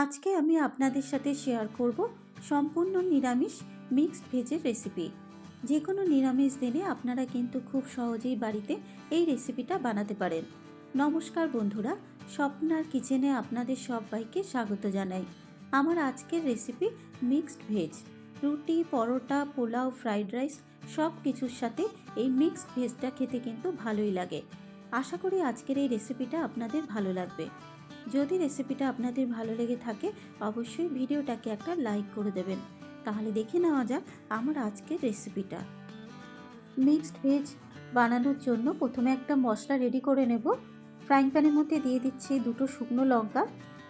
আজকে আমি আপনাদের সাথে শেয়ার করব সম্পূর্ণ নিরামিষ মিক্সড ভেজের রেসিপি যে কোনো নিরামিষ দিনে আপনারা কিন্তু খুব সহজেই বাড়িতে এই রেসিপিটা বানাতে পারেন। নমস্কার বন্ধুরা, স্বপ্নার কিচেনে আপনাদের সবাইকে স্বাগত জানাই। আমার আজকের রেসিপি মিক্সড ভেজ রুটি, পরোটা, পোলাও ফ্রাইড রাইস সব কিছুর সাথে এই মিক্সড ভেজটা খেতে কিন্তু ভালোই লাগে। আশা করি আজকের এই রেসিপিটা আপনাদের ভালো লাগবে। যদি রেসিপিটা আপনাদের ভালো লেগে থাকে, অবশ্যই ভিডিওটাকে একটা লাইক করে দেবেন। তাহলে দেখে নেওয়া যাক আমার আজকের রেসিপিটা মিক্সড ভেজ বানানোর জন্য প্রথমে একটা মশলা রেডি করে নেব। ফ্রাইং প্যানের মধ্যে দিয়ে দিচ্ছি দুটো শুকনো লঙ্কা।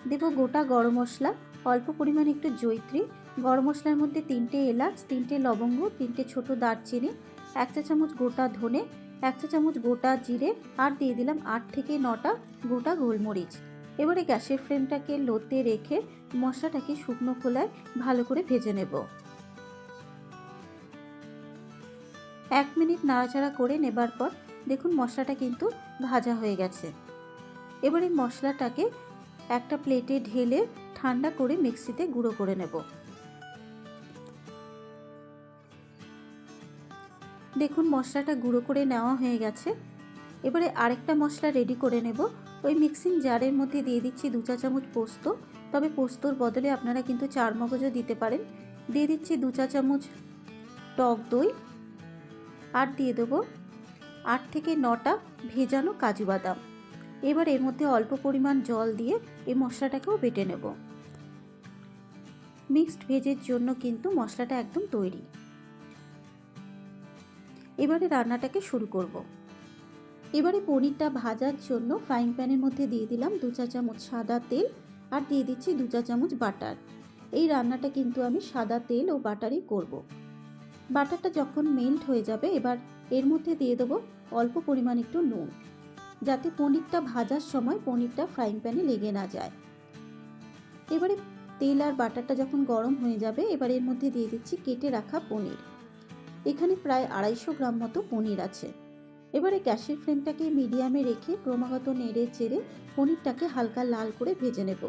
দেবো গোটা গরম মশলা, অল্প পরিমাণে একটু জৈত্রী, গরম মশলার মধ্যে তিনটে এলাচ, তিনটে লবঙ্গ, তিনটে ছোট দারচিনি, এক চা চামচ গোটা ধনে, এক চা চামচ গোটা জিরে, আর দিয়ে দিলাম আট থেকে নটা গোটা গোলমরিচ। এবারে গ্যাসের ফ্লেমটাকে লোতে রেখে মশলাটাকে শুকনো খোলায় ভালো করে ভেজে নেব। এক মিনিট নাড়াচাড়া করে নেবার পর দেখুন মশলাটা কিন্তু ভাজা হয়ে গেছে। এবারে মশলাটাকে একটা প্লেটে ঢেলে ঠান্ডা করে মিক্সিতে গুঁড়ো করে নেব। দেখুন মশলাটা গুঁড়ো করে নেওয়া হয়ে গেছে। এবারে আরেকটা মশলা রেডি করে নেব। ওই মিক্সিং জারের মধ্যে দিয়ে দিচ্ছি দু চা চামচ পোস্ত। তবে পোস্তর বদলে আপনারা কিন্তু চার মগজও দিতে পারেন। দিয়ে দিচ্ছি দু চা চামচ টক দই। আর দিয়ে দেবো আট থেকে নটা ভেজানো কাজু বাদাম। এবার এর মধ্যে অল্প পরিমাণ জল দিয়ে এই মশলাটাকেও বেটে নেব। মিক্সড ভেজের জন্য কিন্তু মশলাটা একদম তৈরি। এবারে রান্নাটাকে শুরু করব। এবারে পনিরটা ভাজার জন্য ফ্রাইং প্যানের মধ্যে দিয়ে দিলাম দু চা চামচ সাদা তেল আর দিয়ে দিচ্ছি দু চা চামচ বাটার এই রান্নাটা কিন্তু আমি সাদা তেল ও বাটারই করব। বাটারটা যখন মেল্ট হয়ে যাবে, এবার এর মধ্যে দিয়ে দেবো অল্প পরিমাণ একটু নুন, যাতে পনিরটা ভাজার সময় পনিরটা ফ্রাইং প্যানে লেগে না যায়। এবারে তেল আর বাটারটা যখন গরম হয়ে যাবে, এবার এর মধ্যে দিয়ে দিচ্ছি কেটে রাখা পনির। এখানে প্রায় আড়াইশো গ্রাম মতো পনির আছে। এবারে গ্যাসের ফ্লেমটাকে মিডিয়ামে রেখে ক্রমাগত নেড়ে চেড়ে পনিরটাকে হালকা লাল করে ভেজে নেব।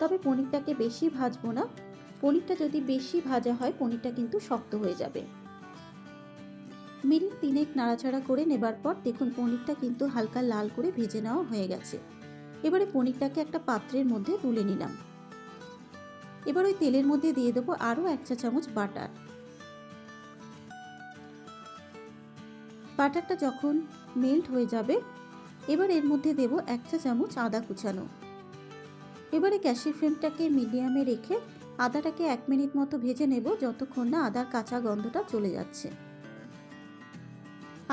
তবে পনিরটাকে বেশি ভাজবো না। পনিরটা যদি বেশি ভাজা হয়, পনিরটা কিন্তু শক্ত হয়ে যাবে। মিনিট তিনেক নাড়াচাড়া করে নেবার পর দেখুন পনিরটা কিন্তু হালকা লাল করে ভেজে নেওয়া হয়ে গেছে। এবারে পনিরটাকে একটা পাত্রের মধ্যে তুলে নিলাম। এবার ওই তেলের মধ্যে দিয়ে দেবো আরও এক চা চামচ বাটার। বাটারটা যখন মেল্ট হয়ে যাবে, এবার এর মধ্যে দেব এক চা চামচ আদা কুচানো। এবারে গ্যাসের ফ্লেমটাকে মিডিয়ামে রেখে আদাটাকে এক মিনিট মতো ভেজে নেব যতক্ষণ না আদার কাঁচা গন্ধটা চলে যাচ্ছে।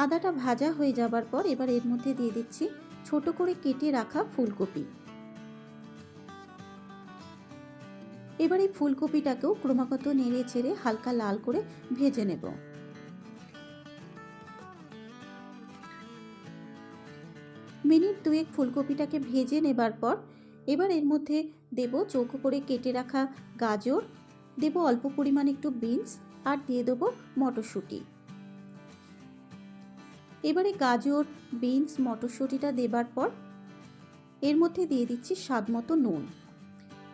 আদাটা ভাজা হয়ে যাবার পর এবার এর মধ্যে দিয়ে দিচ্ছি ছোট করে কেটে রাখা ফুলকপি। এবার এই ফুলকপিটাকেও ক্রমাগত নেড়ে ছেড়ে হালকা লাল করে ভেজে নেব। মিনিট দুয়েক ফুলকপিটাকে ভেজে নেবার পর এবার এর মধ্যে দেব চৌকো করে কেটে রাখা গাজর, দেব অল্প পরিমাণ একটু বিনস আর দিয়ে দেবো মটরশুঁটি। এবারে গাজর, বিনস, মটরশুঁটিটা দেবার পর এর মধ্যে দিয়ে দিচ্ছি স্বাদ মতো নুন।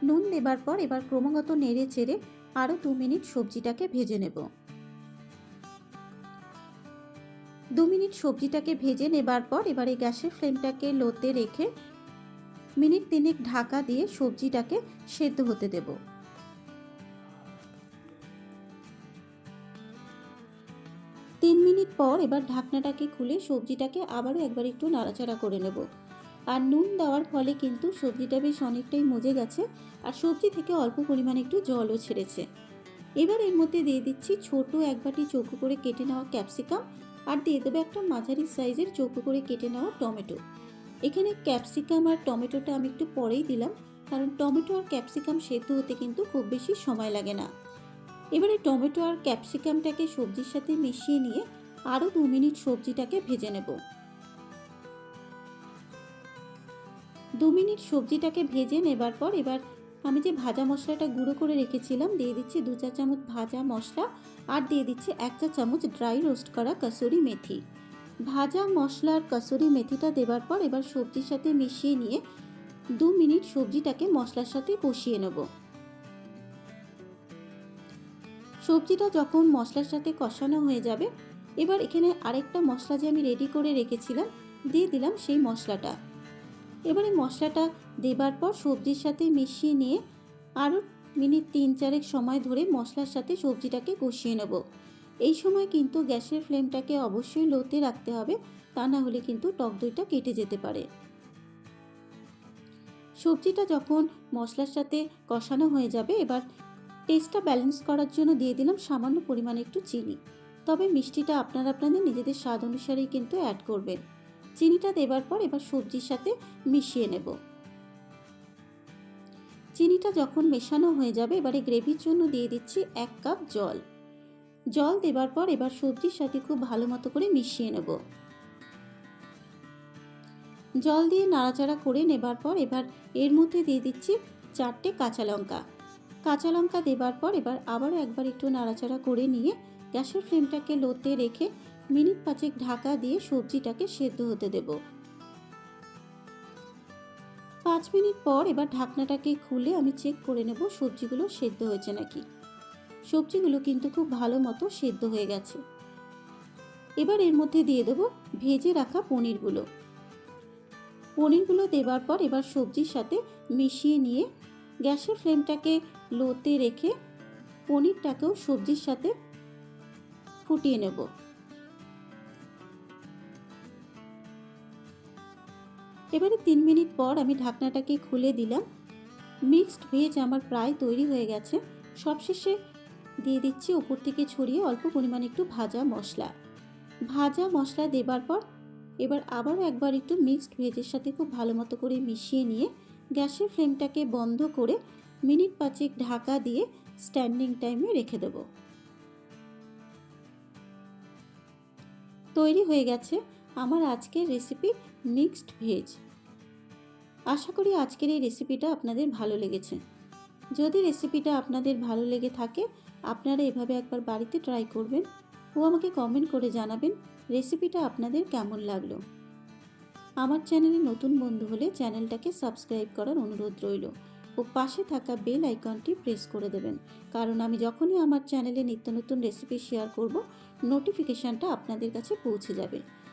নুন দেবার পর এবার ক্রমাগত নেড়ে চেড়ে আরও দু মিনিট সবজিটাকে ভেজে নেব। দু মিনিট সবজিটাকে ভেজে নেবার পর এবারে গ্যাসের ফ্লেমটাকে লোতে রেখে মিনিট তিনেক ঢাকা দিয়ে সবজিটাকে সেদ্ধ হতে দেব। তিন মিনিট পর এবার ঢাকনাটাকে খুলে সবজিটাকে আবারও একবার একটু নাড়াচাড়া করে নেব। আর নুন দেওয়ার ফলে কিন্তু সবজিটা বেশ অনেকটাই মজে গেছে আর সবজি থেকে অল্প পরিমাণে একটু জলও ছেড়েছে। এবার এর মধ্যে দিয়ে দিচ্ছি ছোট এক বাটি চৌকো করে কেটে নেওয়া ক্যাপসিকাম আর দিয়ে দেবে একটা মাঝারি সাইজের চৌকো করে কেটে নেওয়া টমেটো। এখানে ক্যাপসিকাম আর টমেটোটা আমি একটু পরেই দিলাম, কারণ টমেটো আর ক্যাপসিকাম সেদ্ধ হতে কিন্তু খুব বেশি সময় লাগে না। এবারে টমেটো আর ক্যাপসিকামটাকে সবজির সাথে মিশিয়ে নিয়ে আরও দু মিনিট সবজিটাকে ভেজে নেব। দু মিনিট সবজিটাকে ভেজে নেবার পর এবার আমি যে ভাজা মশলাটা গুঁড়ো করে রেখেছিলাম, দিয়ে দিচ্ছি দু চা চামচ ভাজা মশলা আর দিয়ে দিচ্ছি এক চা চামচ ড্রাই রোস্ট করা কসুরি মেথি। ভাজা মশলার কসুরি মেথিটা দেবার পর এবার সবজির সাথে মিশিয়ে নিয়ে দু মিনিট সবজিটাকে মশলার সাথে কষিয়ে নেব। সবজিটা যখন মশলার সাথে কষানো হয়ে যাবে, এবার এখানে আরেকটা মশলা যে আমি রেডি করে রেখেছিলাম, দিয়ে দিলাম সেই মশলাটা। এবারে মশলাটা দেবার পর সবজির সাথে মিশিয়ে নিয়ে আরও মিনিট তিন চারেক সময় ধরে মশলার সাথে সবজিটাকে কষিয়ে নেব। এই সময় কিন্তু গ্যাসের ফ্লেমটাকে অবশ্যই লোতে রাখতে হবে, তা না হলে কিন্তু টক দইটা কেটে যেতে পারে। সবজিটা যখন মশলার সাথে কষানো হয়ে যাবে, এবার টেস্টটা ব্যালেন্স করার জন্য দিয়ে দিলাম সামান্য পরিমাণে একটু চিনি। তবে মিষ্টিটা আপনারা আপনাদের নিজেদের স্বাদ অনুসারেই কিন্তু অ্যাড করবেন। চিনিটা দেবার পর এবার সবজির সাথে মিশিয়ে নেব। চিনিটা যখন মেশানো হয়ে যাবে, এবারে গ্রেভির জন্য দিয়ে দিচ্ছি এক কাপ জল। জল দেবার পর এবার সবজির সাথে খুব ভালো মতো করে মিশিয়ে নেব। জল দিয়ে নাড়াচাড়া করে নেবার পর এবার এর মধ্যে দিয়ে দিচ্ছি চারটে কাঁচা লঙ্কা। কাঁচা লঙ্কা দেবার পর এবার আবারও একবার একটু নাড়াচাড়া করে নিয়ে গ্যাসের ফ্লেমটাকে লোতে রেখে মিনিট পাঁচেক ঢাকা দিয়ে সবজিটাকে সেদ্ধ হতে দেব। পাঁচ মিনিট পর এবার ঢাকনাটাকে খুলে আমি চেক করে নেব সবজিগুলো সেদ্ধ হয়েছে নাকি। সবজিগুলো কিন্তু খুব ভালো মতো সেদ্ধ হয়ে গেছে। এবার এর মধ্যে দিয়ে দেবো ভেজে রাখা পনিরগুলো। পনিরগুলো দেবার পর এবার সবজির সাথে মিশিয়ে নিয়ে গ্যাসের ফ্লেমটাকে লোতে রেখে পনিরটাকেও সবজির সাথে ফুটিয়ে নেব। এবারে তিন মিনিট পর আমি ঢাকনাটাকে খুলে দিলাম। মিক্সড ভেজ আমার প্রায় তৈরি হয়ে গেছে। সবশেষে দিয়ে দিচ্ছি ওপর থেকে ছড়িয়ে অল্প পরিমাণে একটু ভাজা মশলা। ভাজা মশলা দেবার পর এবার আবারও একবার একটু মিক্সড ভেজের সাথে খুব ভালো মতো করে মিশিয়ে নিয়ে গ্যাসের ফ্লেমটাকে বন্ধ করে মিনিট পাঁচেক ঢাকা দিয়ে স্ট্যান্ডিং টাইমে রেখে দেব। তৈরি হয়ে গেছে। আমার আজকের রেসিপি মিক্সড ভেজ আশা করি আজকের এই রেসিপিটা আপনাদের ভালো লেগেছে। যদি রেসিপিটা আপনাদের ভালো লেগে থাকে, আপনারা এভাবে একবার বাড়িতে ট্রাই করবেন ও আমাকে কমেন্ট করে জানাবেন রেসিপিটা আপনাদের কেমন লাগল। আমার চ্যানেলে নতুন বন্ধু হলে চ্যানেলটাকে সাবস্ক্রাইব করার অনুরোধ রইল। ও পাশে থাকা বেল আইকনটি প্রেস করে দেবেন। কারণ আমি যখনই আমার চ্যানেলে নিত্য নতুন রেসিপি শেয়ার করব নোটিফিকেশানটা আপনাদের কাছে পৌঁছে যাবে।